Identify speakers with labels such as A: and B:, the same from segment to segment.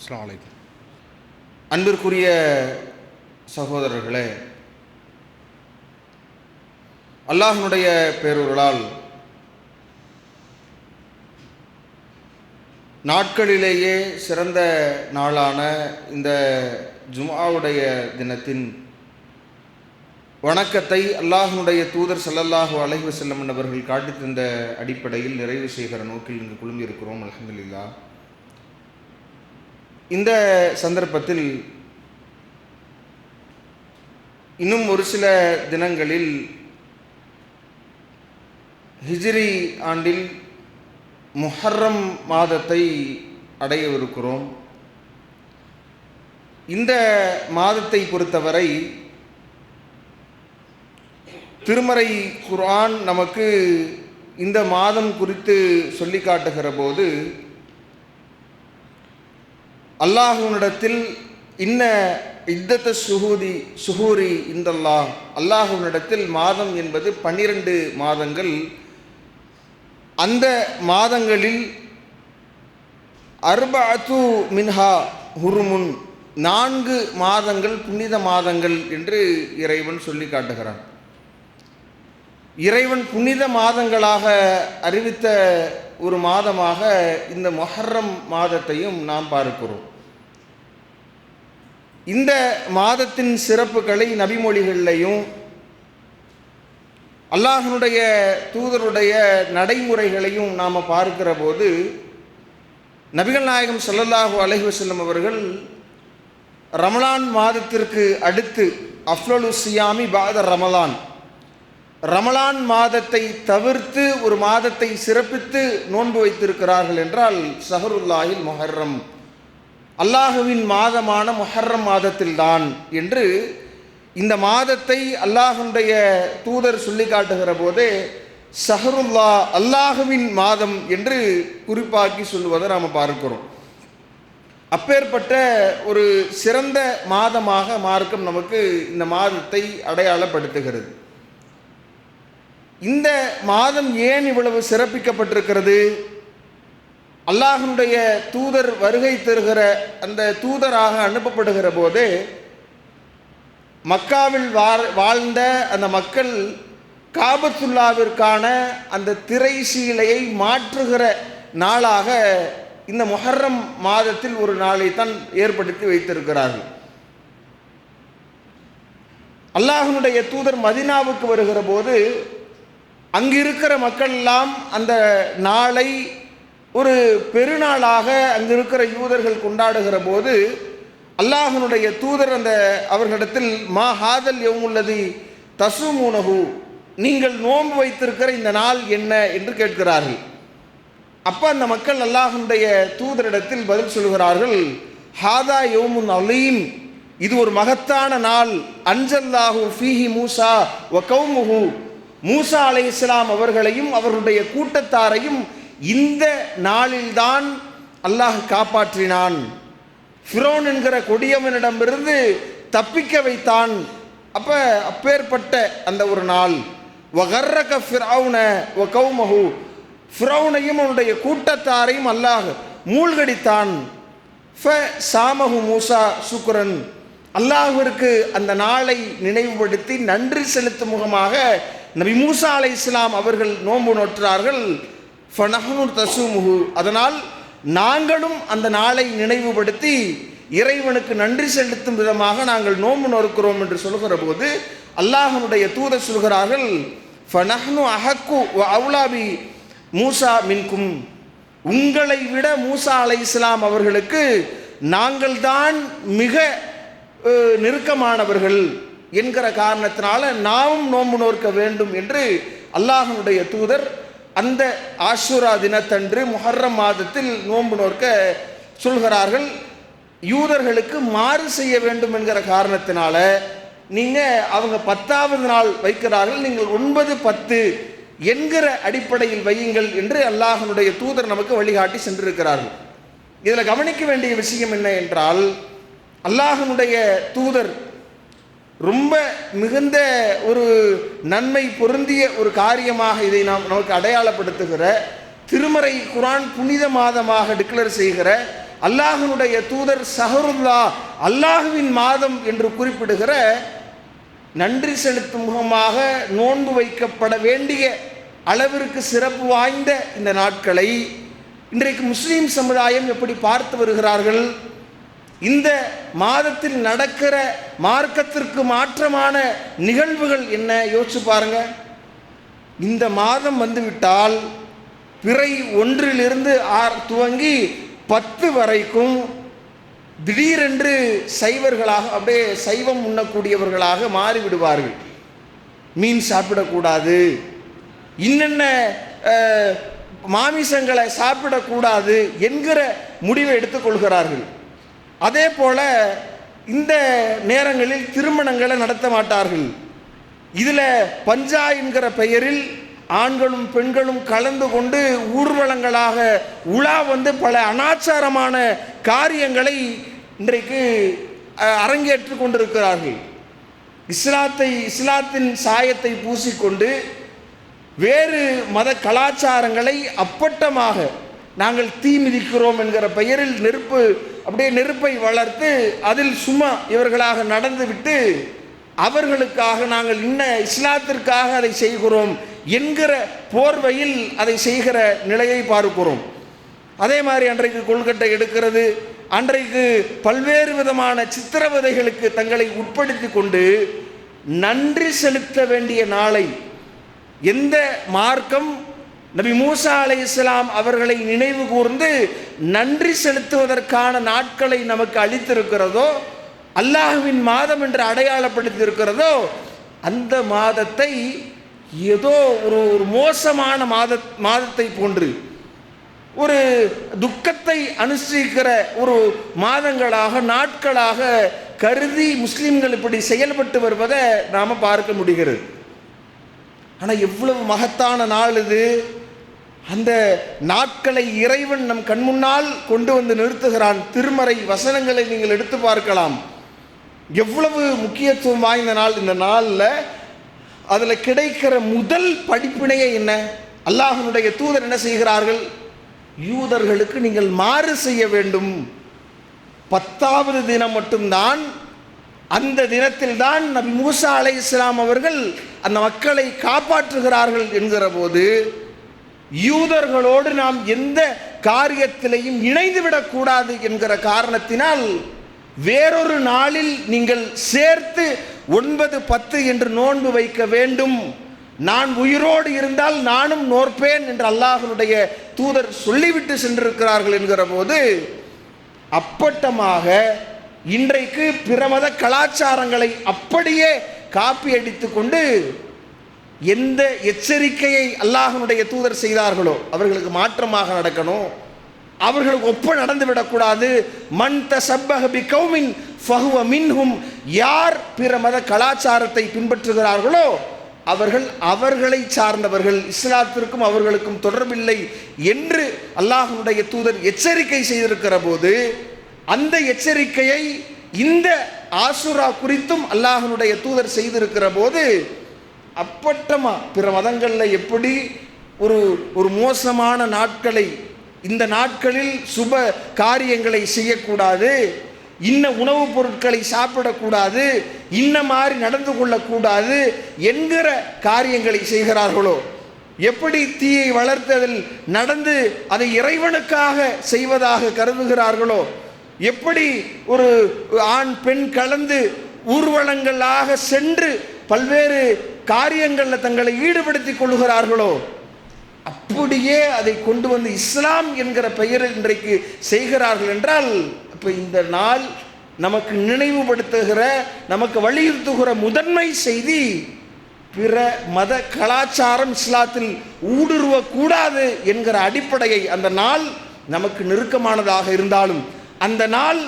A: அஸ்ஸலாமு
B: அன்பிற்குரிய சகோதரர்களே அல்லாஹனுடைய பேரொருளால் நாட்களிலேயே சிறந்த நாளான இந்த ஜுமாவுடைய தினத்தின் வணக்கத்தை அல்லாஹனுடைய தூதர் ஸல்லல்லாஹு அலைஹி வஸல்லம் அவர்கள் காட்டித்தந்த அடிப்படையில் நிறைவு செய்கிற நோக்கில் இங்கு குழுமியிருக்கிறோம். அலமதுல்லா இந்த சந்தர்ப்பத்தில் இன்னும் ஒரு சில தினங்களில் ஹிஜ்ரி ஆண்டில் முஹர்ரம் மாதத்தை அடையவிருக்கிறோம். இந்த மாதத்தை பொறுத்தவரை திருமறை குர்ஆன் நமக்கு இந்த மாதம் குறித்து சொல்லி காட்டுகிற போது அல்லாஹுனிடத்தில் இன்ன இத்தத்த சுகூதி சுஹூரி இந்தல்லா அல்லாஹுவினிடத்தில் மாதம் என்பது பன்னிரண்டு மாதங்கள். அந்த மாதங்களில் அர்பாத்து மின்ஹா ஹுருமுன் நான்கு மாதங்கள் புனித மாதங்கள் என்று இறைவன் சொல்லி காட்டுகிறான். இறைவன் புனித மாதங்களாக அறிவித்த ஒரு மாதமாக இந்த மொஹர்ரம் மாதத்தையும் நாம் பார்க்கிறோம். இந்த மாதத்தின் சிறப்புகளை நபிமொழிகள்லையும் அல்லாஹனுடைய தூதருடைய நடைமுறைகளையும் நாம் பார்க்கிற போது நபிகள் நாயகம் சல்லல்லாஹு அலைஹி வஸல்லம் அவர்கள் ரமலான் மாதத்திற்கு அடுத்து அஃப்லலு சியாமி பாத ரமலான் ரமலான் மாதத்தை தவிர்த்து ஒரு மாதத்தை சிறப்பித்து நோன்பு வைத்திருக்கிறார்கள் என்றால் சஹருல்லாஹில் மொஹர்ரம். அல்லாஹுவின் மாதமான மொஹர்ரம் மாதத்தில்தான் என்று இந்த மாதத்தை அல்லாஹுடைய தூதர் சொல்லி காட்டுகிற போதே சஹருல்லா அல்லாஹுவின் மாதம் என்று குறிப்பாக்கி சொல்லுவதை நாம் பார்க்கிறோம். அப்பேற்பட்ட ஒரு சிறந்த மாதமாக மார்க்கம் நமக்கு இந்த மாதத்தை அடையாளப்படுத்துகிறது. இந்த மாதம் ஏன் இவ்வளவு சிறப்பிக்கப்பட்டிருக்கிறது? அல்லாஹனுடைய தூதர் வருகை தருகிற அந்த தூதராக அனுப்பப்படுகிற போது மக்காவில் வாழ்ந்த அந்த மக்கள் காபத்துல்லாவிற்கான அந்த திரை சீலையை மாற்றுகிற நாளாக இந்த மொஹர்ரம் மாதத்தில் ஒரு நாளை தான் ஏற்படுத்தி வைத்திருக்கிறார்கள். அல்லாஹனுடைய தூதர் மதினாவுக்கு வருகிற போது அங்கிருக்கிற மக்கள் எல்லாம் அந்த நாளை ஒரு பெருநாளாக அங்கு இருக்கிற யூதர்கள் கொண்டாடுகிற போது அல்லாஹனுடைய தூதர் அந்த அவர்களிடத்தில் மா ஹாதல் எவ்வுள்ளது தசுமூனகு நீங்கள் நோன்பு வைத்திருக்கிற இந்த நாள் என்ன? என்று கேட்கிறார்கள். அப்போ அந்த மக்கள் அல்லாஹனுடைய தூதரிடத்தில் பதில் சொல்கிறார்கள் ஹாதா யோமுன் அலீம் இது ஒரு மகத்தான நாள். அன்சல்லாஹு ஃபீஹி மூசா வ கௌமுஹு. மூசா அலை இஸ்லாம் அவர்களையும் அவர்களுடைய கூட்டத்தாரையும் இந்த நாளில்தான் அல்லாஹ் காப்பாற்றினான். ஃபிரோன் என்கிற கொடியவனிடமிருந்து தப்பிக்க வைத்தான். அப்போ அப்பேற்பட்ட அந்த ஒரு நாள். வகர்ரக ஃபிரௌன வ கௌமஹு. ஃபிரௌனையும் அவனுடைய கூட்டத்தாரையும் அல்லாஹ் மூழ்கடித்தான். ஃப சாமஹு மூசா சுக்ரன். அல்லாஹிற்கு அந்த நாளை நினைவுபடுத்தி நன்றி செலுத்தும் முகமாக நபி மூசா அலை இஸ்லாம் அவர்கள் நோன்பு நோற்றார்கள். ஃபனஹனு தசுமுகு அதனால் நாங்களும் அந்த நாளை நினைவுபடுத்தி இறைவனுக்கு நன்றி செலுத்தும் விதமாக நாங்கள் நோன்பு நோக்கிறோம் என்று சொல்கிற போது அல்லாஹனுடைய தூதர் சொல்கிறார்கள் ஃபனஹ்னு அஹக்கு அவுலாபி மூசா மின்கும். உங்களை விட மூசா அலை இஸ்லாம் அவர்களுக்கு நாங்கள் தான் மிக நெருக்கமானவர்கள் என்கிற காரணத்தினால நாமும் நோன்பு நோக்க வேண்டும் என்று அல்லாஹனுடைய தூதர் அந்த ஆஷுரா தினத்தன்று முஹர்ரம் மாதத்தில் நோன்பு நோக்க சொல்கிறார்கள் யூதர்களுக்கு மாறு செய்ய வேண்டும் என்கிற காரணத்தினால நீங்கள் அவங்க பத்தாவது நாள் வைக்கிறார்கள் நீங்கள் ஒன்பது பத்து என்கிற அடிப்படையில் வையுங்கள் என்று அல்லாஹனுடைய தூதர் நமக்கு வழிகாட்டி சென்றிருக்கிறார்கள். இதில் கவனிக்க வேண்டிய விஷயம் என்ன என்றால் அல்லாஹனுடைய தூதர் ரொம்ப மிகுந்த ஒரு நன்மை பொருந்திய ஒரு காரியமாக இதை நாம் நமக்கு அடையாளப்படுத்துகிற திருமறை குரான் புனித மாதமாக டிக்ளேர் செய்கிற அல்லாஹனுடைய தூதர் சஹருல்லா அல்லாஹுவின் மாதம் என்று குறிப்பிடுகிற நன்றி செலுத்தும் முகமாக நோன்பு வைக்கப்பட வேண்டிய அளவிற்கு சிறப்பு வாய்ந்த இந்த நாட்களை இன்றைக்கு முஸ்லீம் சமுதாயம் எப்படி பார்த்து வருகிறார்கள்? இந்த மாதத்தில் நடக்கிற மார்க்கத்திற்கு மாற்றமான நிகழ்வுகள் என்ன? யோசிச்சு பாருங்க. இந்த மாதம் வந்துவிட்டால் பிறை ஒன்றிலிருந்து ஆர் துவங்கி பத்து வரைக்கும் திடீரென்று சைவர்களாக அப்படியே சைவம் உண்ணக்கூடியவர்களாக மாறிவிடுவார்கள். மீன் சாப்பிடக்கூடாது. இன்னென்ன மாமிசங்களை சாப்பிடக்கூடாது என்கிற முடிவை எடுத்துக்கொள்கிறார்கள். அதே போல இந்த நேரங்களில் திருமணங்களை நடத்த மாட்டார்கள். இதில் பஞ்சா என்கிற பெயரில் ஆண்களும் பெண்களும் கலந்து கொண்டு ஊர்வலங்களாக உலா வந்து பல அனாச்சாரமான காரியங்களை இன்றைக்கு அஹ், அரங்கேற்று கொண்டிருக்கிறார்கள். இஸ்லாத்தை இஸ்லாத்தின் சாயத்தை பூசிக்கொண்டு வேறு மத கலாச்சாரங்களை அப்பட்டமாக நாங்கள் தீ மிதிக்கிறோம் என்கிற பெயரில் நெருப்பு அப்படியே நெருப்பை வளர்த்து அதில் சும்மா இவர்களாக நடந்துவிட்டு அவர்களுக்காக நாங்கள் இன்ன இஸ்லாத்திற்காக அதை செய்கிறோம் என்கிற போர்வையில் அதை செய்கிற நிலையை பார்க்கிறோம். அதே மாதிரி அன்றைக்கு கொள்கட்டை எடுக்கிறது. அன்றைக்கு பல்வேறு விதமான சித்திரவதைகளுக்கு தங்களை உட்படுத்தி கொண்டு நன்றி செலுத்த வேண்டிய நாளை எந்த மார்க்கம் நபி மூசா அலை இஸ்லாம் அவர்களை நினைவு கூர்ந்து நன்றி செலுத்துவதற்கான நாட்களை நமக்கு அளித்திருக்கிறதோ அல்லாஹுவின் மாதம் என்று அடையாளப்படுத்தி இருக்கிறதோ அந்த மாதத்தை ஏதோ ஒரு ஒரு மோசமான மாத மாதத்தை போன்று ஒரு துக்கத்தை அனுஷ்டிக்கிற ஒரு மாதங்களாக நாட்களாக கருதி முஸ்லிம்கள் இப்படி செயல்பட்டு வருவதை நாம் பார்க்க முடிகிறது. ஆனால் எவ்வளவு மகத்தான நாள் இது. அந்த நாட்களை இறைவன் நம் கண்முன்னால் கொண்டு வந்து நிறுத்துகிறான். திருமறை வசனங்களை நீங்கள் எடுத்து பார்க்கலாம். எவ்வளவு முக்கியத்துவம் வாய்ந்த நாள் இந்த நாளில்? அதில் கிடைக்கிற முதல் படிப்பினையே என்ன? அல்லாஹனுடைய தூதர் என்ன செய்கிறார்கள்? யூதர்களுக்கு நீங்கள் மாறு செய்ய வேண்டும். பத்தாவது தினம் மட்டும்தான். அந்த தினத்தில் தான் நபி மூசா அலை இஸ்லாம் அவர்கள் அந்த மக்களை காப்பாற்றுகிறார்கள் என்கிற போது யூதர்களோடு நாம் எந்த காரியத்திலையும் இணைந்து விடக்கூடாது என்கிற காரணத்தினால் வேறொரு நாளில் நீங்கள் சேர்த்து ஒன்பது பத்து என்று நோன்பு வைக்க வேண்டும். நான் உயிரோடு இருந்தால் நானும் நோற்பேன் என்று அல்லாஹனுடைய தூதர் சொல்லிவிட்டு சென்றிருக்கிறார்கள் என்கிற போது அப்பட்டமாக இன்றைக்கு பிற மத கலாச்சாரங்களை அப்படியே காப்பி அடித்து கொண்டு எந்த எச்சரிக்கையை அல்லாஹனுடைய தூதர் செய்தார்களோ அவர்களுக்கு மாற்றமாக நடக்கணும் அவர்களுக்கு ஒப்ப நடந்து விடக்கூடாது. மன் தசப்பஹ கௌமின் ஃபஹுவ மின்ஹும். யார் பிற மத கலாச்சாரத்தை பின்பற்றுகிறார்களோ அவர்கள் அவர்களை சார்ந்தவர்கள். இஸ்லாத்திற்கும் அவர்களுக்கும் தொடர்பில்லை என்று அல்லாஹனுடைய தூதர் எச்சரிக்கை செய்திருக்கிற போது அந்த எச்சரிக்கையை இந்த ஆசுரா குறித்தும் அல்லாஹனுடைய தூதர் செய்திருக்கிற போது அப்பட்டமா பிற மதங்களில் எப்படி ஒரு ஒரு மோசமான நாட்களை இந்த நாட்களில் சுப காரியங்களை செய்யக்கூடாது இன்ன உணவுப் பொருட்களை சாப்பிடக்கூடாது இன்ன மாதிரி நடந்து கொள்ளக்கூடாது என்கிற காரியங்களை செய்கிறார்களோ? எப்படி தீயை வளர்த்ததில் நடந்து அதை இறைவனுக்காக செய்வதாக கருதுகிறார்களோ? எப்படி ஒரு ஆண் பெண் கலந்து ஊர்வலங்களாக சென்று பல்வேறு காரியங்களில் தங்களை ஈடுபடுத்திக் கொள்கிறார்களோ அப்படியே அதை கொண்டு வந்து இஸ்லாம் என்கிற பெயரில் இன்றைக்கு செய்கிறார்கள் என்றால் இப்போ இந்த நாள் நமக்கு நினைவுபடுத்துகிற நமக்கு வலியுறுத்துகிற முதன்மை செய்தி பிற மத கலாச்சாரம் இஸ்லாத்தில் ஊடுருவக்கூடாது என்கிற அடிப்படையை அந்த நாள் நமக்கு நெருக்கமானதாக இருந்தாலும் அந்த நாள்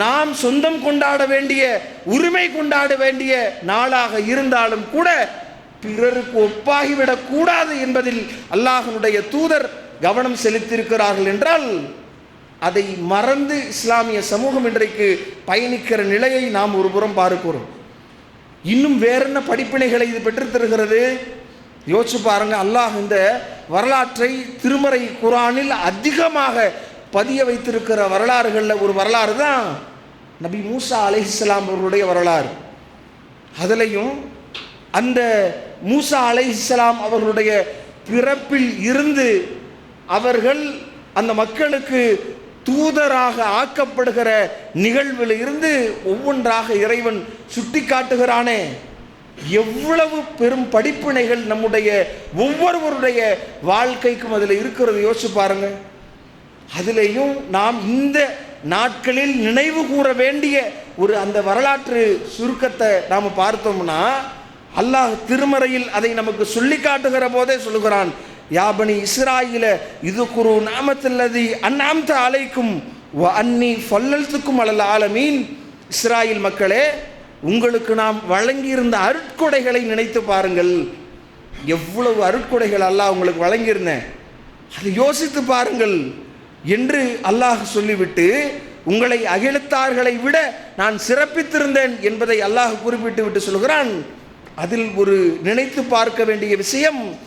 B: நாம் சொந்தம் கொண்டாட வேண்டிய உரிமை கொண்டாட வேண்டிய நாளாக இருந்தாலும் கூட பிறருக்கு ஒப்பாகிவிடக் கூடாது என்பதில் அல்லாஹனுடைய தூதர் கவனம் செலுத்தியிருக்கிறார்கள் என்றால் அதை மறந்து இஸ்லாமிய சமூகம் இன்றைக்கு பயணிக்கிற நிலையை நாம் ஒரு புறம் பார்க்கிறோம். இன்னும் வேறென்ன படிப்பினைகளை இது பெற்று தருகிறது யோசிச்சு பாருங்க அல்லாஹ் இந்த வரலாற்றை திருமறை குரானில் அதிகமாக பதிய வைத்திருக்கிற வரலாறுகளில் ஒரு வரலாறு தான் நபி மூசா அலைஹிஸ்ஸலாம் அவர்களுடைய வரலாறு. அதுலேயும் அந்த மூசா அலைஹிஸ்ஸலாம் அவர்களுடைய பிறப்பில் இருந்து அவர்கள் அந்த மக்களுக்கு தூதராக ஆக்கப்படுகிற நிகழ்வில் இருந்து ஒவ்வொன்றாக இறைவன் சுட்டி காட்டுகிறானே எவ்வளவு பெரும் படிப்பினைகள் நம்முடைய ஒவ்வொருவருடைய வாழ்க்கைக்கும் அதில் இருக்கிறது. யோசிச்சு பாருங்க. அதிலேயும் நாம் இந்த நாட்களில் நினைவு கூற வேண்டிய ஒரு அந்த வரலாற்று சுருக்கத்தை நாம் பார்த்தோம்னா அல்லாஹ் திருமறையில் அதை நமக்கு சொல்லி காட்டுகிற போதே சொல்லுகிறான் யாபனி இஸ்ராயில இது குரு நாமத்தில்லதி அந்நாம்த அலைக்கும் அன்னி ஃபல்லல்த்துக்கும் அலல் ஆலமீன். இஸ்ராயில் மக்களே உங்களுக்கு நாம் வழங்கியிருந்த அருட்கொடைகளை நினைத்து பாருங்கள். எவ்வளவு அருட்கொடைகள் அல்லாஹ் உங்களுக்கு வழங்கியிருந்தேன். அதை யோசித்து பாருங்கள் என்று அல்லாஹ் சொல்லிவிட்டு உங்களை அகிலத்தார்களை விட நான் சிறப்பித்திருந்தேன் என்பதை அல்லாஹ் குறிப்பிட்டு விட்டு சொல்கிறான் அதில் ஒரு நினைத்து பார்க்க வேண்டிய விஷயம்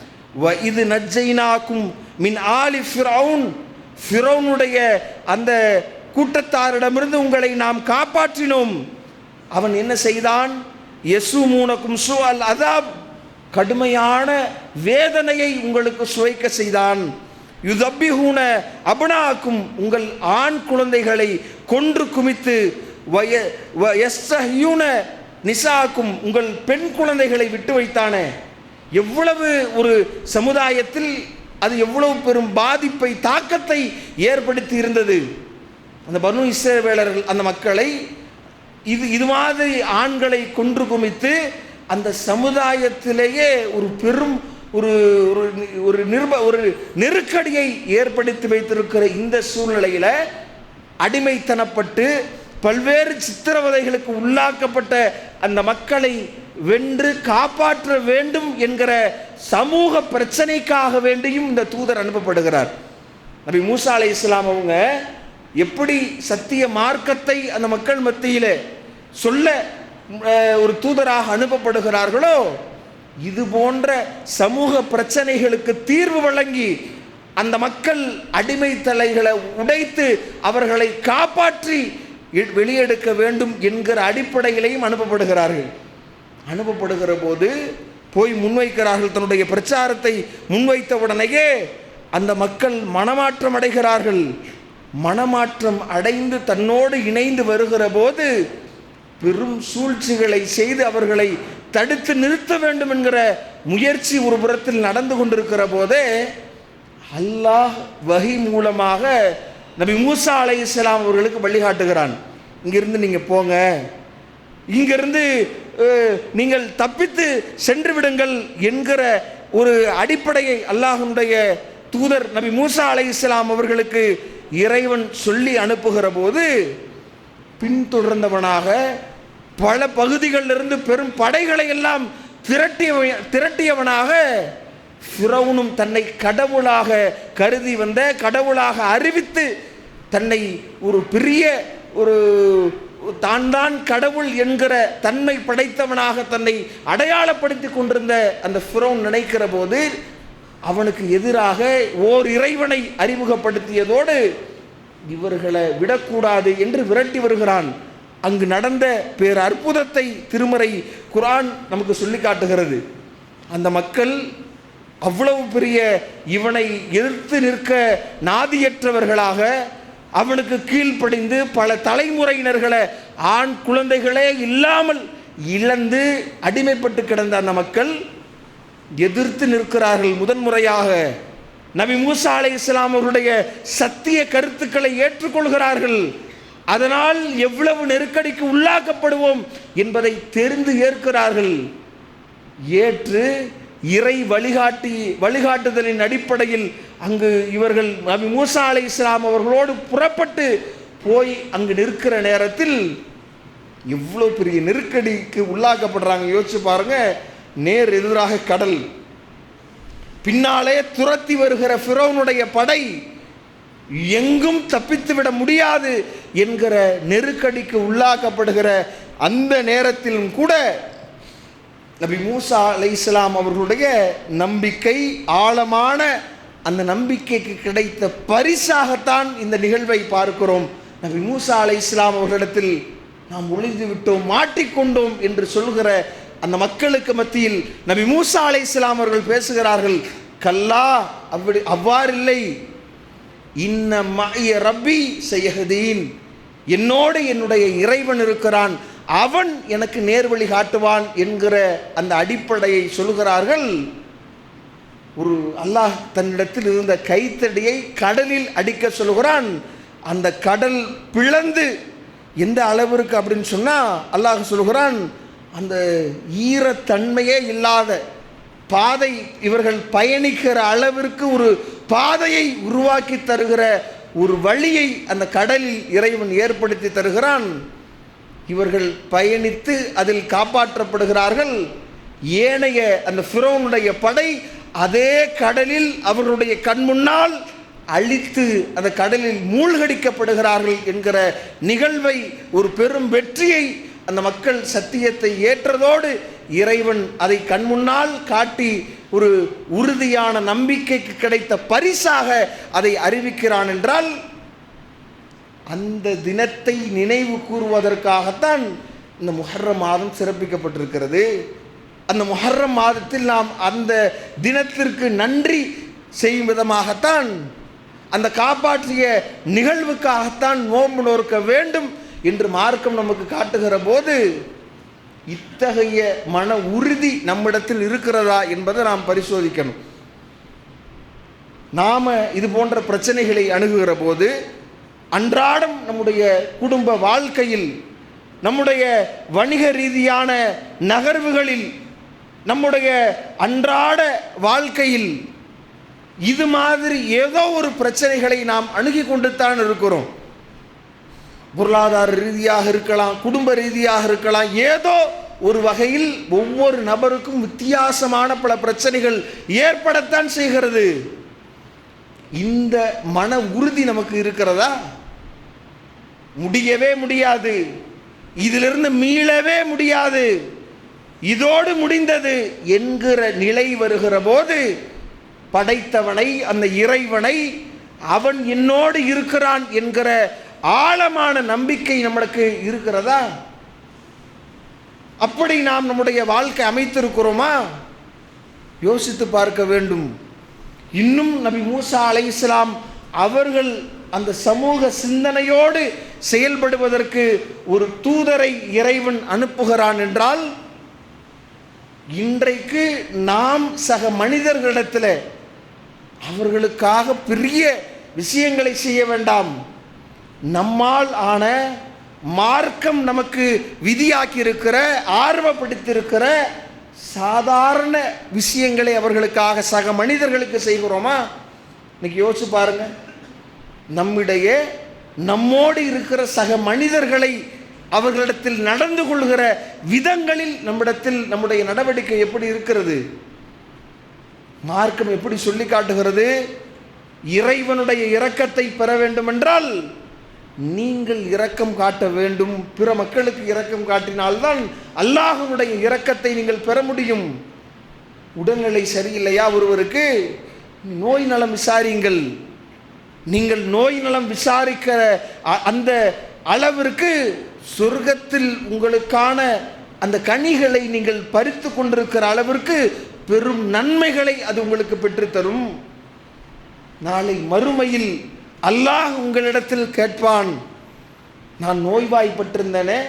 B: வ இது நஜ்ஜைனாக்கும் மின் ஆலி ஃபிரௌன் ஃபிரௌனுடைய அந்த கூட்டத்தாரிடமிருந்து உங்களை நாம் காப்பாற்றினோம். அவன் என்ன செய்தான்? எசு மூனக்கும் சு அல் அதாப் கடுமையான வேதனையை உங்களுக்கு சுவைக்க செய்தான். யுதப்பிஹூன அபனாக்கும். உங்கள் ஆண் குழந்தைகளை கொன்று குமித்து வய வ நிசாக்கும் உங்கள் பெண் குழந்தைகளை விட்டு வைத்தானே? எவ்வளவு ஒரு சமுதாயத்தில் அது எவ்வளவு பெரும் பாதிப்பை தாக்கத்தை ஏற்படுத்தி இருந்தது? அந்த பனு இஸ்ரவேலர்கள் அந்த மக்களை இது இது மாதிரி ஆண்களை கொன்று குமித்து அந்த சமுதாயத்திலேயே ஒரு பெரும் ஒரு ஒரு ஒரு நிர்ப ஒரு நெருக்கடியை ஏற்படுத்தி வைத்திருக்கிற இந்த சூழ்நிலையில் அடிமைத்தனப்பட்டு பல்வேறு சித்திரவதைகளுக்கு உள்ளாக்கப்பட்ட அந்த மக்களை வென்று காப்பாற்ற வேண்டும் என்கிற சமூக பிரச்சனைக்காக வேண்டியும் இந்த தூதர் அனுப்பப்படுகிறார். நபி மூசா அலை இஸ்லாம் அவங்க எப்படி சத்திய மார்க்கத்தை அந்த மக்கள் மத்தியில் சொல்ல ஒரு தூதராக அனுப்பப்படுகிறார்களோ இது போன்ற சமூக பிரச்சனைகளுக்கு தீர்வு வழங்கி அந்த மக்கள் அடிமை தலைகளை உடைத்து அவர்களை காப்பாற்றி வெளியெடுக்க வேண்டும் என்கிற அடிப்படையிலையும் அனுப்பப்படுகிறார்கள். அனுப்பப்படுகிற போது போய் முன்வைக்கிறார்கள் தன்னுடைய பிரச்சாரத்தை முன்வைத்த உடனேயே அந்த மக்கள் மனமாற்றம் அடைகிறார்கள். மனமாற்றம் அடைந்து தன்னோடு இணைந்து வருகிற போது பெரும் சூழ்ச்சிகளை செய்து அவர்களை தடுத்து நிறுத்த வேண்டும் என்கிற முயற்சி ஒரு புறத்தில் நடந்து கொண்டிருக்கிற போதே அல்லாஹ் வகை மூலமாக நபி மூசா அலைஹிஸ்ஸலாம் அவர்களுக்கு வழிகாட்டுகிறான் இங்கிருந்து நீங்கள் போங்க. இங்கிருந்து நீங்கள் தப்பித்து சென்று விடுங்கள் என்கிற ஒரு அடிப்படையை அல்லாஹனுடைய தூதர் நபி மூசா அலைஹிஸ்ஸலாம் அவர்களுக்கு இறைவன் சொல்லி அனுப்புகிற போது பின்தொடர்ந்தவனாக பல பகுதிகளிலிருந்து பெரும் படைகளை எல்லாம் திரட்டிய திரட்டியவனாக ஃபிரௌனும் தன்னை கடவுளாக கருதி வந்த கடவுளாக அறிவித்து தன்னை ஒரு பெரிய ஒரு தான் தான் கடவுள் என்கிற தன்மை படைத்தவனாக தன்னை அடையாளப்படுத்தி கொண்டிருந்த அந்த ஃபிரௌன் நினைக்கிற போது அவனுக்கு எதிராக ஓர் இறைவனை அறிமுகப்படுத்தியதோடு இவர்களை விடக்கூடாது என்று விரட்டி வருகிறான். அங்கு நடந்த பேர் அற்புதத்தை திருமறை குரான் நமக்கு சொல்லி காட்டுகிறது. அந்த மக்கள் அவ்வளவு பெரிய இவனை எதிர்த்து நிற்க நாதியற்றவர்களாக அவனுக்கு கீழ்ப்படிந்து பல தலைமுறையினர்களை ஆண் குழந்தைகளே இல்லாமல் இழந்து அடிமைப்பட்டு கிடந்த அந்த மக்கள் எதிர்த்து நிற்கிறார்கள். முதன்முறையாக நபி மூசா அலை இஸ்லாம் அவருடைய சத்திய கருத்துக்களை ஏற்றுக்கொள்கிறார்கள். அதனால் எவ்வளவு நெருக்கடிக்கு உள்ளாக்கப்படுவோம் என்பதை தெரிந்து ஏற்கிறார்கள். ஏற்று இறை வழிகாட்டி வழிகாட்டுதலின் அடிப்படையில் அங்கு இவர்கள் நபி மூசா அலை இஸ்லாம் அவர்களோடு புறப்பட்டு போய் அங்கு நிற்கிற நேரத்தில் எவ்வளோ பெரிய நெருக்கடிக்கு உள்ளாக்கப்படுறாங்க. யோசிச்சு பாருங்க நேர் எதிராக கடல். பின்னாலே துரத்தி வருகிற ஃபிரோனுடைய படை எங்கும் தப்பித்து விட முடியாது என்கிற நெருக்கடிக்கு உள்ளாக்கப்படுகிற அந்த நேரத்திலும் கூட நபி மூசா அலை இஸ்லாம் அவர்களுடைய நம்பிக்கை ஆழமான அந்த நம்பிக்கைக்கு கிடைத்த பரிசாகத்தான் இந்த நிகழ்வை பார்க்கிறோம். நபி மூசா அலை இஸ்லாம் அவர்களிடத்தில் நாம் ஒளிந்து விட்டோம் மாட்டிக்கொண்டோம் என்று சொல்கிற அந்த மக்களுக்கு மத்தியில் நபி மூசா அலை இஸ்லாம் அவர்கள் பேசுகிறார்கள் கல்லா அப்படி அவ்வாறில்லை. இன்ன மய ரப்பி செய்யகதீன் என்னோடு என்னுடைய இறைவன் இருக்கிறான். அவன் எனக்கு நேர்வழி காட்டுவான் என்கிற அந்த அடிப்படையை சொல்கிறார்கள் ஒரு அல்லாஹ் தன்னிடத்தில் இருந்த கைத்தடியை கடலில் அடிக்க சொல்கிறான் அந்த கடல் பிளந்து எந்த அளவிற்கு அப்படின்னு சொன்னால் அல்லாஹ் சொல்கிறான் அந்த ஈரத்தன்மையே இல்லாத பாதை இவர்கள் பயணிக்கிற அளவிற்கு ஒரு பாதையை உருவாக்கி தருகிற ஒரு வழியை அந்த கடலில் இறைவன் ஏற்படுத்தி தருகிறான். இவர்கள் பயணித்து அதில் காப்பாற்றப்படுகிறார்கள். ஏனைய அந்த ஃபிரோனுடைய படை அதே கடலில் அவர்களுடைய கண் முன்னால் அழித்து அந்த கடலில் மூழ்கடிக்கப்படுகிறார்கள் என்கிற நிகழ்வை ஒரு பெரும் வெற்றியை அந்த மக்கள் சத்தியத்தை ஏற்றதோடு இறைவன் அதை கண்முன்னால் காட்டி ஒரு உறுதியான நம்பிக்கைக்கு கிடைத்த பரிசாக அதை அறிவிக்கிறான் என்றால் அந்த தினத்தை நினைவு கூறுவதற்காகத்தான் இந்த முஹர்ரம் மாதம் சிறப்பிக்கப்பட்டிருக்கிறது. அந்த முஹர்ரம் மாதத்தில் நாம் அந்த தினத்திற்கு நன்றி செய்யும் விதமாகத்தான் அந்த காப்பாற்றிய நிகழ்வுக்காகத்தான் நோன்பு நோக்க வேண்டும் என்று மார்க்கம் நமக்கு காட்டுகிற போது இத்தகைய மன உறுதி நம்மிடத்தில் இருக்கிறதா என்பதை நாம் பரிசோதிக்கணும். நாம் இது போன்ற பிரச்சனைகளை அணுகுகிற போது அன்றாடம் நம்முடைய குடும்ப வாழ்க்கையில் நம்முடைய வணிக ரீதியான நகர்வுகளில் நம்முடைய அன்றாட வாழ்க்கையில் இது மாதிரி ஏதோ ஒரு பிரச்சனைகளை நாம் அணுகி கொண்டுத்தான் இருக்கிறோம். பொருளாதார ரீதியாக இருக்கலாம் குடும்ப ரீதியாக இருக்கலாம் ஏதோ ஒரு வகையில் ஒவ்வொரு நபருக்கும் வித்தியாசமான பல பிரச்சனைகள் ஏற்படத்தான் செய்கிறது. இந்த மன உறுதி நமக்கு இருக்கிறதா? முடியவே முடியாது. இதிலிருந்து மீளவே முடியாது. இதோடு முடிந்தது என்கிற நிலை வருகிற போது படைத்தவனை அந்த இறைவனை அவன் என்னோடு இருக்கிறான் என்கிற ஆழமான நம்பிக்கை நம்மளுக்கு இருக்கிறதா? அப்படி நாம் நம்முடைய வாழ்க்கை அமைத்திருக்கிறோமா? யோசித்து பார்க்க வேண்டும். இன்னும் நபி மூசா அலை இஸ்லாம் அவர்கள் அந்த சமூக சிந்தனையோடு செயல்படுவதற்கு ஒரு தூதரை இறைவன் அனுப்புகிறான் என்றால் இன்றைக்கு நாம் சக மனிதர்களிடத்தில் அவர்களுக்காக பெரிய விஷயங்களை செய்ய வேண்டாம். நம்மால் ஆன மார்க்கம் நமக்கு விதியாக்கி இருக்கிற ஆர்வப்படுத்தியிருக்கிற சாதாரண விஷயங்களை அவர்களுக்காக சக மனிதர்களுக்கு செய்கிறோமா? இன்னைக்கு யோசிச்சு பாருங்க. நம்மிடையே நம்மோடு இருக்கிற சக மனிதர்களை அவர்களிடத்தில் நடந்து கொள்கிற விதங்களில் நம்மிடத்தில் நம்முடைய நடவடிக்கை எப்படி இருக்கிறது? மார்க்கம் எப்படி சொல்லி காட்டுகிறது? இறைவனுடைய இரக்கத்தை பெற வேண்டுமென்றால் நீங்கள் இரக்கம் காட்ட வேண்டும். பிற மக்களுக்கு இரக்கம் காட்டினால்தான் அல்லாஹனுடைய இரக்கத்தை நீங்கள் பெற முடியும். உடல்நிலை சரியில்லையா ஒருவருக்கு? நோய் நலம் விசாரியுங்கள் நீங்கள் நோய் நலம் விசாரிக்கிற அ- அந்த அளவிற்கு சொர்க்கத்தில் உங்களுக்கான அந்த கனிகளை நீங்கள் பறித்து கொண்டிருக்கிற அளவிற்கு பெரும் நன்மைகளை அது உங்களுக்கு பெற்றுத்தரும். நாளை மறுமையில் அல்லாஹ் உங்களிடத்தில் கேட்பான் நான் நோய்வாய்ப்பட்டிருந்தேனே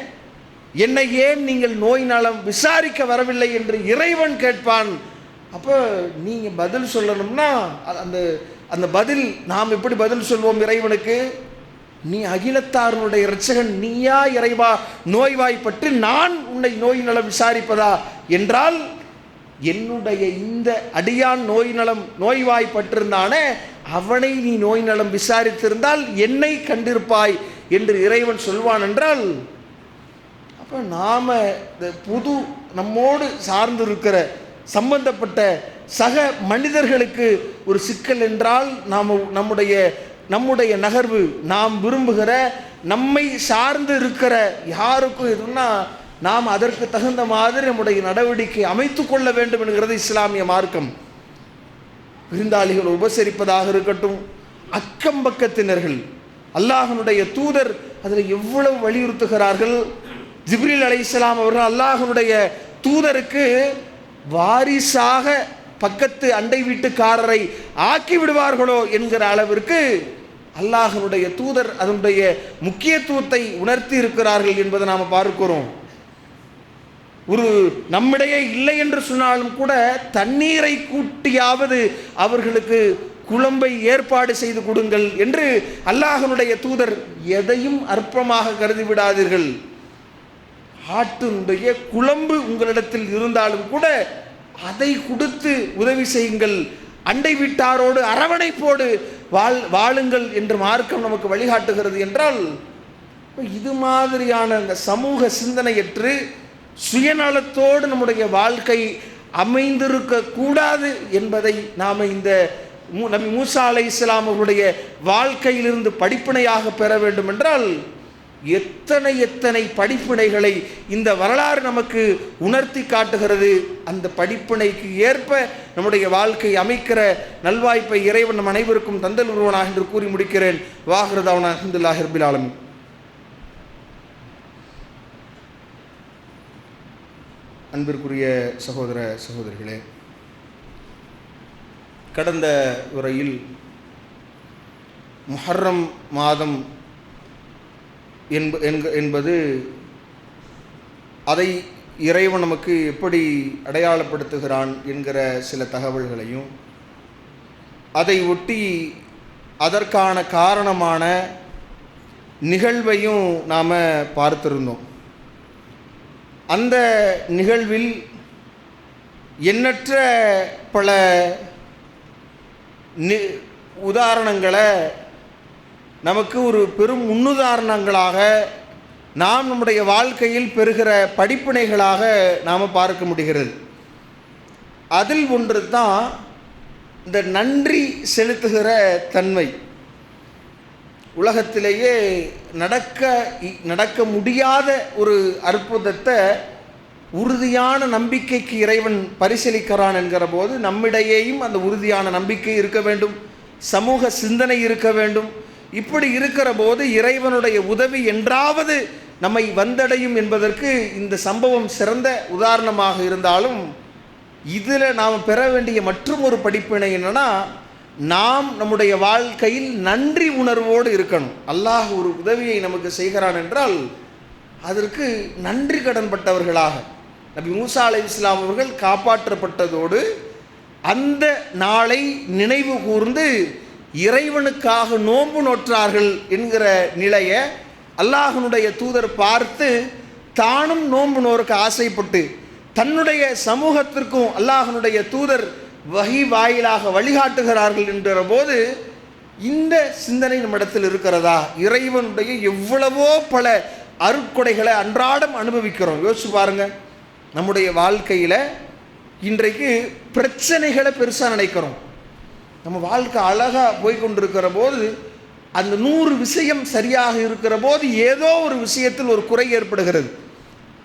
B: என்னை ஏன் நீங்கள் நோய் நலம் விசாரிக்க வரவில்லை? என்று இறைவன் கேட்பான். அப்போ நீங்கள் பதில் சொல்லணும்னா அந்த அந்த பதில் நாம் எப்படி பதில் சொல்வோம் இறைவனுக்கு? நீ அகிலத்தாருடைய இரட்சகன் நீயா இறைவா நோய்வாய்ப்பட்டு நான் உன்னை நோய் நலம் விசாரிப்பதா? என்றால் என்னுடைய இந்த அடியான் நோய் நலம் நோய்வாய்ப்பட்டிருந்தானே அவனை நீ நோய் நலம் விசாரித்திருந்தால் என்னை கண்டிருப்பாய் என்று இறைவன் சொல்வான் என்றால் அப்போ நாம் இந்த புது நம்மோடு சார்ந்திருக்கிற சம்பந்தப்பட்ட சக மனிதர்களுக்கு ஒரு சிக்கல் என்றால் நாம் நம்முடைய நம்முடைய நகர்வு. நாம் விரும்புகிற நம்மை சார்ந்து இருக்கிற யாருக்கும் எதுனா நாம் அதற்கு தகுந்த மாதிரி நம்முடைய நடவடிக்கை அமைத்து கொள்ள வேண்டும் என்கிறது இஸ்லாமிய மார்க்கம். விருந்தாளிகள் உபசரிப்பதாக இருக்கட்டும் அக்கம் பக்கத்தினர்கள். அல்லாஹனுடைய தூதர் அதில் எவ்வளவு வலியுறுத்துகிறார்கள்? ஜிப்ரில் இஸ்லாம் அவர்கள் அல்லாஹனுடைய தூதருக்கு வாரிசாக பக்கத்து அண்டை வீட்டுக்காரரை ஆக்கி விடுவார்களோ என்கிற அளவிற்கு அல்லாஹனுடைய தூதர் அதனுடைய முக்கியத்துவத்தை உணர்த்தி இருக்கிறார்கள் என்பதை நாம் பார்க்கிறோம். ஒரு நம்மிடையே இல்லை என்று சொன்னாலும் கூட தண்ணீரை கூட்டியாவது அவர்களுக்கு குழம்பை ஏற்பாடு செய்து கொடுங்கள் என்று அல்லாஹனுடைய தூதர் எதையும் அற்பமாக கருதி விடாதீர்கள். ஆட்டினுடைய குழம்பு உங்களிடத்தில் இருந்தாலும் கூட அதை கொடுத்து உதவி செய்யுங்கள். அண்டை வீட்டாரோடு அரவணைப்போடு வாழ் வாழுங்கள் என்று மார்க்கம் நமக்கு வழிகாட்டுகிறது என்றால் இது மாதிரியான அந்த சமூக சிந்தனையற்று சுயநலத்தோடு நம்முடைய வாழ்க்கை அமைந்திருக்க கூடாது என்பதை நாம் இந்த மூ- நபி மூசா அலை இஸ்லாம் அவருடைய வாழ்க்கையிலிருந்து படிப்பினையாக பெற வேண்டும் என்றால் எத்தனை எத்தனை படிப்பினைகளை இந்த வரலாறு நமக்கு உணர்த்தி காட்டுகிறது அந்த படிப்பினைக்கு ஏற்ப நம்முடைய வாழ்க்கை அமைக்கிற நல்வாய்ப்பை இறைவன் நம் அனைவருக்கும் தந்தல் உருவனாக என்று கூறி முடிக்கிறேன். வாகிருதாவன் அஹமதுல்லா ஹிர்பில் ஆலமின். அன்பிற்குரிய சகோதர சகோதரிகளே கடந்த உரையில் முஹர்ரம் மாதம் என்ப என்பது அதை இறைவன் நமக்கு எப்படி அடையாளப்படுத்துகிறான் என்கிற சில தகவல்களையும் அதை ஒட்டி அதற்கான காரணமான நிகழ்வையும் நாம் பார்த்திருந்தோம். அந்த நிகழ்வில் எண்ணற்ற பல நி உதாரணங்களை நமக்கு ஒரு பெரும் முன்னுதாரணங்களாக நாம் நம்முடைய வாழ்க்கையில் பெறுகிற படிப்பினைகளாக நாம் பார்க்க முடிகிறது. அதில் ஒன்று தான் இந்த நன்றி செலுத்துகிற தன்மை. உலகத்திலேயே நடக்க இ- நடக்க முடியாத ஒரு அற்புதத்தை உறுதியான நம்பிக்கைக்கு இறைவன் பரிசீலிக்கிறான் என்கிற போது நம்மிடையேயும் அந்த உறுதியான நம்பிக்கை இருக்க வேண்டும். சமூக சிந்தனை இருக்க வேண்டும். இப்படி இருக்கிற போது இறைவனுடைய உதவி என்றாவது நம்மை வந்தடையும் என்பதற்கு இந்த சம்பவம் சிறந்த உதாரணமாக இருந்தாலும் இதில் நாம் பெற வேண்டிய மற்றும் ஒரு படிப்பினை என்னன்னா நாம் நம்முடைய வாழ்க்கையில் நன்றி உணர்வோடு இருக்கணும். அல்லாஹ் ஒரு உதவியை நமக்கு செய்கிறான் என்றால் அதற்கு நன்றி கடன்பட்டவர்களாக நபி மூசா அலை இஸ்லாம் அவர்கள் காப்பாற்றப்பட்டதோடு அந்த நாளை நினைவு கூர்ந்து இறைவனுக்காக நோன்பு நோற்றார்கள் என்கிற நிலையை அல்லாஹனுடைய தூதர் பார்த்து தானும் நோன்பு நோருக்கு ஆசைப்பட்டு தன்னுடைய சமூகத்திற்கும் அல்லாஹனுடைய தூதர் வகி வாயிலாக வழிகாட்டுகிறார்கள் என்கிற போது இந்த சிந்தனை நம்மிடத்தில் இருக்கிறதா? இறைவனுடைய எவ்வளவோ பல அருட்கொடைகளை அன்றாடம் அனுபவிக்கிறோம். யோசிச்சு பாருங்க. நம்முடைய வாழ்க்கையில் இன்றைக்கு பிரச்சனைகளை பெருசாக நினைக்கிறோம். நம்ம வாழ்க்கை அழகாக போய்கொண்டிருக்கிற போது அந்த நூறு விஷயம் சரியாக இருக்கிற போது ஏதோ ஒரு விஷயத்தில் ஒரு குறை ஏற்படுகிறது.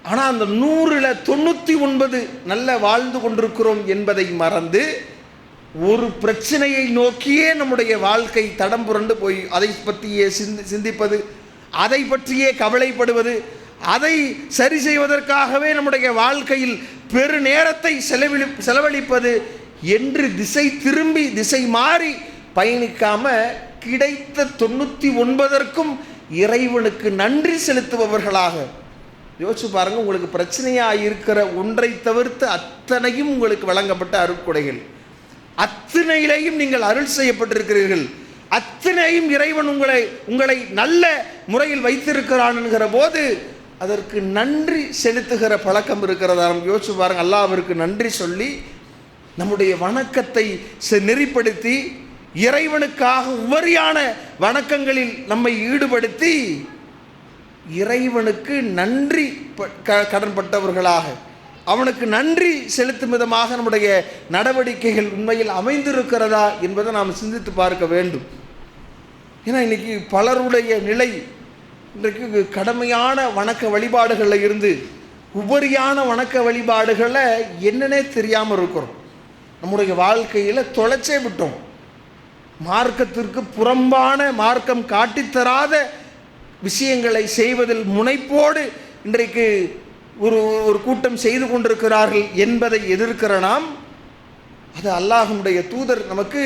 B: ஆனால் அந்த நூறில் தொண்ணூற்றி ஒன்பது நல்ல வாழ்ந்து கொண்டிருக்கிறோம் என்பதை மறந்து ஒரு பிரச்சனையை நோக்கியே நம்முடைய வாழ்க்கை தடம் புரண்டு போய் அதை பற்றியே சிந்தி சிந்திப்பது அதை பற்றியே கவலைப்படுவது அதை சரி செய்வதற்காகவே நம்முடைய வாழ்க்கையில் பெரு நேரத்தை செலவழி செலவழிப்பது என்று திசை திரும்பி திசை மாறி பயணிக்காம கிடைத்த தொண்ணூற்றி ஒன்பதற்கும் இறைவனுக்கு நன்றி செலுத்துபவர்களாக. யோசிச்சு பாருங்க உங்களுக்கு பிரச்சனையாக இருக்கிற ஒன்றை தவிர்த்து அத்தனையும் உங்களுக்கு வழங்கப்பட்ட அருட்கொடைகள். அத்தனையிலையும் நீங்கள் அருள் செய்யப்பட்டிருக்கிறீர்கள். அத்தனையும் இறைவன் உங்களை உங்களை நல்ல முறையில் வைத்திருக்கிறான் என்கிற போது அதற்கு நன்றி செலுத்துகிற பழக்கம் இருக்கிறதா யோசிச்சு பாருங்க அல்லாவிற்கு நன்றி சொல்லி நம்முடைய வணக்கத்தை செ- நெறிப்படுத்தி இறைவனுக்காக உவரியான வணக்கங்களில் நம்மை ஈடுபடுத்தி இறைவனுக்கு நன்றி க- கடன்பட்டவர்களாக அவனுக்கு நன்றி செலுத்தும் விதமாக நம்முடைய நடவடிக்கைகள் உண்மையில் அமைந்திருக்கிறதா என்பதை நாம் சிந்தித்து பார்க்க வேண்டும். ஏன்னா இன்றைக்கி பலருடைய நிலை இன்றைக்கு கடமையான வணக்க வழிபாடுகளில் இருந்து உபரியான வணக்க வழிபாடுகளை என்னன்னே தெரியாமல் இருக்கிறோம். நம்முடைய வாழ்க்கையில் தொலைச்சே விட்டோம். மார்க்கத்திற்கு புறம்பான மார்க்கம் காட்டித்தராத விஷயங்களை செய்வதில் முனைப்போடு இன்றைக்கு ஒரு ஒரு கூட்டம் செய்து கொண்டிருக்கிறார்கள் என்பதை எதிர்க்கிற நாம் அது அல்லாஹனுடைய தூதர் நமக்கு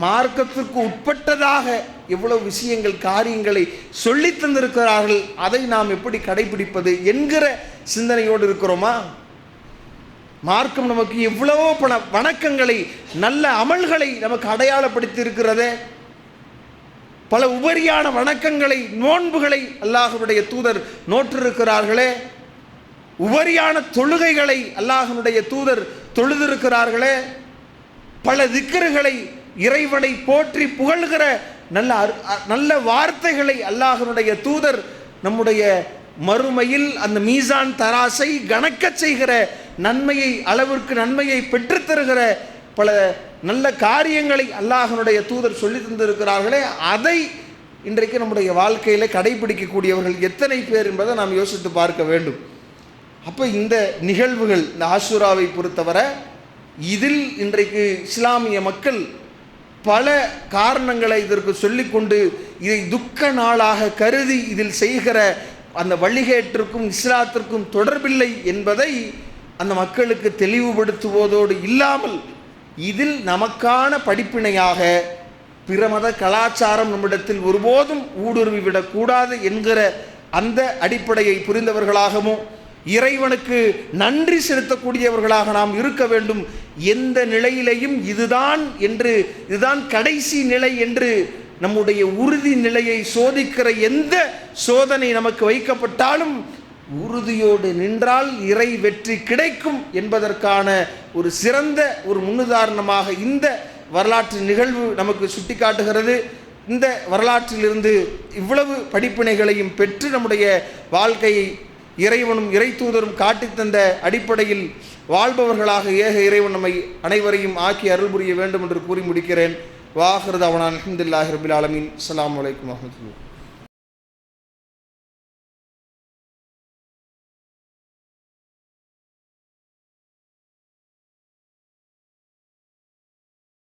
B: மார்க்கத்திற்கு உட்பட்டதாக எவ்வளவு விஷயங்கள் காரியங்களை சொல்லி தந்திருக்கிறார்கள் அதை நாம் எப்படி கடைபிடிப்பது என்கிற சிந்தனையோடு இருக்கிறோமா? மார்க்கம் நமக்கு எவ்வளவோ பல வணக்கங்களை நல்ல அமல்களை நமக்கு அடையாளப்படுத்தி இருக்கிறதே பல உபரியான வணக்கங்களை நோன்புகளை அல்லாஹனுடைய தூதர் நோற்றிருக்கிறார்களே. உபரியான தொழுகைகளை அல்லாஹனுடைய தூதர் தொழுதிருக்கிறார்களே. பல திக்கர்களை இறைவனை போற்றி புகழ்கிற நல்ல அரு- அ- நல்ல வார்த்தைகளை அல்லாஹனுடைய தூதர் நம்முடைய மறுமையில் அந்த மீசான் தராசை கணக்கச் செய்கிற நன்மையை அளவிற்கு நன்மையை பெற்றுத்தருகிற பல நல்ல காரியங்களை அல்லாஹனுடைய தூதர் சொல்லி தந்திருக்கிறார்களே அதை இன்றைக்கு நம்முடைய வாழ்க்கையில் கடைபிடிக்கக்கூடியவர்கள் எத்தனை பேர் என்பதை நாம் யோசித்து பார்க்க வேண்டும். அப்போ இந்த நிகழ்வுகள் இந்த ஆசுராவை பொறுத்தவரை இதில் இன்றைக்கு இஸ்லாமிய மக்கள் பல காரணங்களை இதற்கு சொல்லிக்கொண்டு இதை துக்க நாளாக கருதி இதில் செய்கிற அந்த வழிகேட்டிற்கும் இஸ்லாத்திற்கும் தொடர்பில்லை என்பதை அந்த மக்களுக்கு தெளிவுபடுத்துவதோடு இல்லாமல் இதில் நமக்கான படிப்பினையாக பிற மத கலாச்சாரம் நம்மிடத்தில் ஒருபோதும் ஊடுருவி விடக்கூடாது என்கிற அந்த அடிப்படையை புரிந்தவர்களாகவும் இறைவனுக்கு நன்றி செலுத்தக்கூடியவர்களாக நாம் இருக்க வேண்டும் எந்த நிலையிலையும் இதுதான் என்று இதுதான் கடைசி நிலை என்று நம்முடைய உறுதி நிலையை சோதிக்கிற எந்த சோதனை நமக்கு வைக்கப்பட்டாலும் உறுதியோடு நின்றால் இறை வெற்றி கிடைக்கும் என்பதற்கான ஒரு சிறந்த ஒரு முன்னுதாரணமாக இந்த வரலாற்று நிகழ்வு நமக்கு சுட்டிக்காட்டுகிறது. இந்த வரலாற்றிலிருந்து இவ்வளவு படிப்பினைகளையும் பெற்று நம்முடைய வாழ்க்கையை இறைவனும் இறை தூதரும் காட்டித் தந்த அடிப்படையில் வாழ்பவர்களாக ஏக இறைவன் நம்மை அனைவரையும் ஆக்கி அருள் புரிய வேண்டும் என்று கூறி முடிக்கிறேன். வாஹிருதாவனான் அஹமதுல்லாஹி ரபில் ஆலமீன். அலாம் வலைக்கம் வரஹ்மத்துல்லாஹி